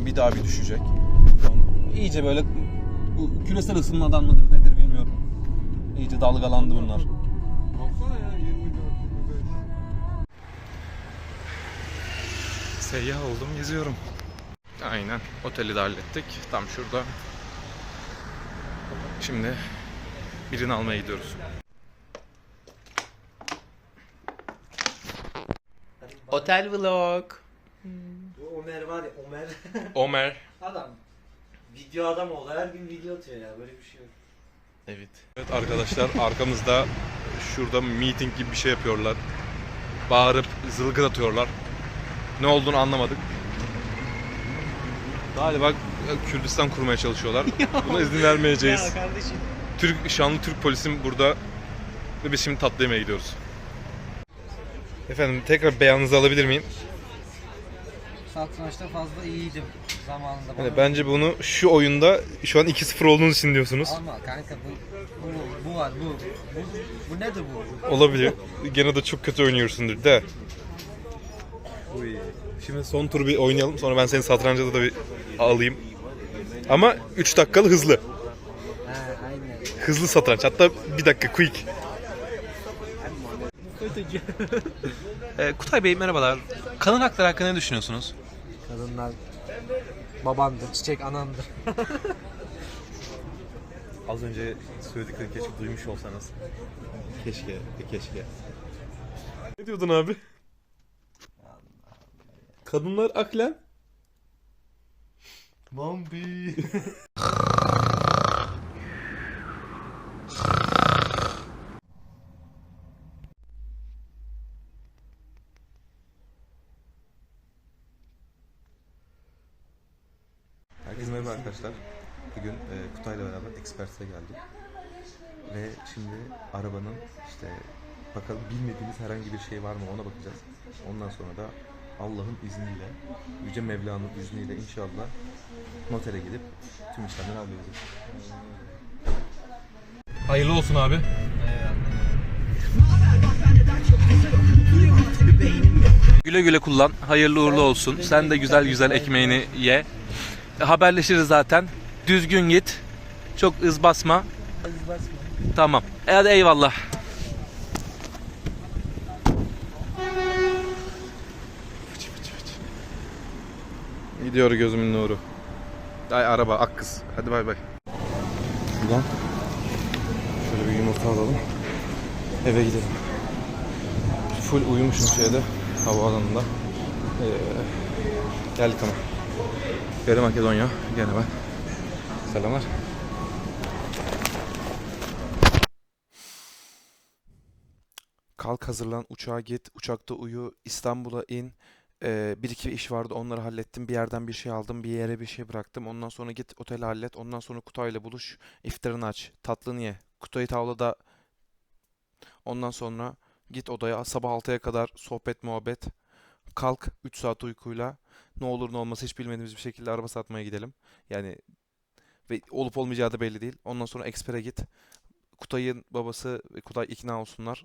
Sonra bir daha bir düşecek. İyice böyle bu küresel ısınmadan mıdır nedir bilmiyorum. İyice dalgalandı bunlar. Baksana ya 24 25. Seyyah oldum, geziyorum. Aynen. Oteli de hallettik. Tam şurada. Şimdi birini almaya gidiyoruz. Otel vlog. Bu Ömer var ya Ömer. Ömer. adam video adam oldu her gün video atıyor ya böyle bir şey yok. Evet. Evet arkadaşlar arkamızda şurada meeting gibi bir şey yapıyorlar. Bağırıp zılgıt atıyorlar. Ne olduğunu anlamadık. Galiba Kürdistan kurmaya çalışıyorlar. Buna izin vermeyeceğiz. kardeşim. Türk şanlı Türk polisim burada ve biz şimdi tatlı yemeğe gidiyoruz. Efendim tekrar beyanınızı alabilir miyim? Satrançta fazla iyiydim zamanında. Yani bence bunu şu oyunda şu an 2-0 olduğunu için diyorsunuz. Ama kanka bu bu, bu var bu. Bu, bu nedir bu? Olabilir. Gene de çok kötü oynuyorsundur de. Şimdi son turu bir oynayalım. Sonra ben seni satrançta da bir alayım. Ama 3 dakikalı hızlı. Ha aynen. Hızlı satranç. Hatta bir dakika quick. Ee, Kutay Bey merhabalar. Kadın hakları hakkında ne düşünüyorsunuz? Kadınlar babandır, çiçek anandır. Az önce söylediklerini keşke duymuş olsanız. Keşke, keşke. Ne diyordun abi? Kadınlar aklen. Bambi. merhaba arkadaşlar. Bugün e, Kutay'la beraber Expert'e geldik. Ve şimdi arabanın işte bakalım bilmediğimiz herhangi bir şey var mı ona bakacağız. Ondan sonra da Allah'ın izniyle, Yüce Mevla'nın izniyle inşallah notere gidip tüm işlemleri halledeceğiz. Hayırlı olsun abi. Güle güle kullan. Hayırlı uğurlu olsun. Sen de güzel güzel ekmeğini ye. Haberleşiriz zaten. Düzgün git. Çok ız basma. Tamam. E hadi eyvallah. Gidiyor gözümün nuru. Ay araba ak kız. Hadi bay bay. Şuradan şöyle bir yumurta alalım. Eve gidelim. Full uyumuşum şeyde havaalanında. Ee, geldik ama. Geri Makedonya. Gene ben. Selamlar. Kalk hazırlan uçağa git. Uçakta uyu. İstanbul'a in. Ee, bir iki iş vardı onları hallettim. Bir yerden bir şey aldım. Bir yere bir şey bıraktım. Ondan sonra git oteli hallet. Ondan sonra Kutay'la buluş. İftarını aç. Tatlını ye. Kutay'ı tavlada. Ondan sonra git odaya. Sabah 6'ya kadar sohbet muhabbet. Kalk 3 saat uykuyla. Ne olur ne olmaz hiç bilmediğimiz bir şekilde araba satmaya gidelim. Yani ve olup olmayacağı da belli değil. Ondan sonra Expert'e git. Kutay'ın babası ve Kutay ikna olsunlar.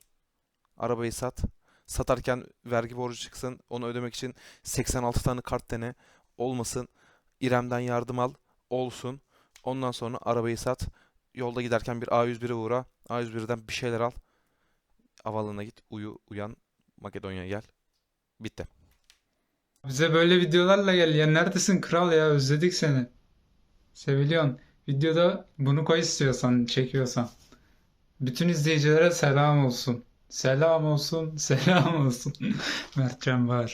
Arabayı sat. Satarken vergi borcu çıksın. Onu ödemek için 86 tane kart dene. Olmasın. İrem'den yardım al. Olsun. Ondan sonra arabayı sat. Yolda giderken bir A101'e uğra. A101'den bir şeyler al. Havaalanına git. Uyu, uyan. Makedonya'ya gel. Bitti. Bize böyle videolarla gel ya. Neredesin kral ya? Özledik seni. Seviliyorsun. Videoda bunu koy istiyorsan, çekiyorsan. Bütün izleyicilere selam olsun. Selam olsun, selam olsun. Mertcan var.